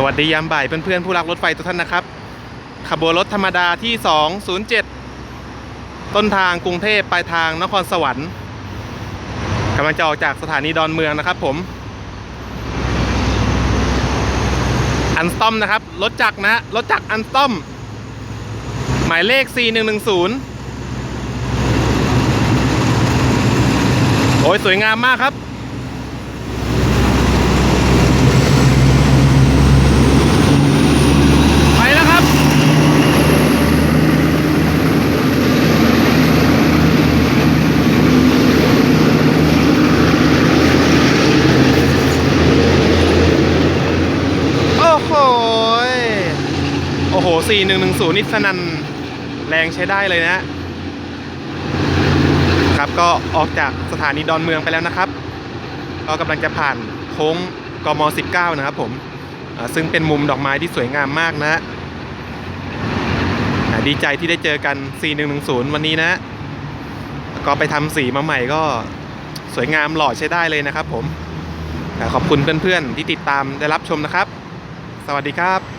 สวัสดียามบ่ายเพื่อนๆผู้รักรถไฟทุกท่านนะครับ ขบวนรถธรรมดาที่ 207 ต้นทางกรุงเทพปลายทางนครสวรรค์กำลังจะออกจากสถานีดอนเมืองนะครับ ผม อันสตอมนะครับ รถจักรนะรถจักรอันสตอม หมายเลข 4110 โอ้ยสวยงามมากครับ ไปแล้วครับ โอ้โห โอ้โห 4110นี่สนันแรงใช้ได้เลยนะครับก็ออกจากสถานีดอนเมืองไปแล้วนะครับ ก็กำลังจะผ่านโค้งกม 19 นะครับผมซึ่งเป็นมุมดอกไม้ที่สวยงามมากนะอ่าดีใจที่ได้เจอกัน 4110 วันนี้นะ ก็ไปทำสีมาใหม่ก็สวยงามหล่อใช้ได้เลยนะครับผมขอบคุณเพื่อนๆที่ติดตามได้รับชมนะครับ วัสดีครับ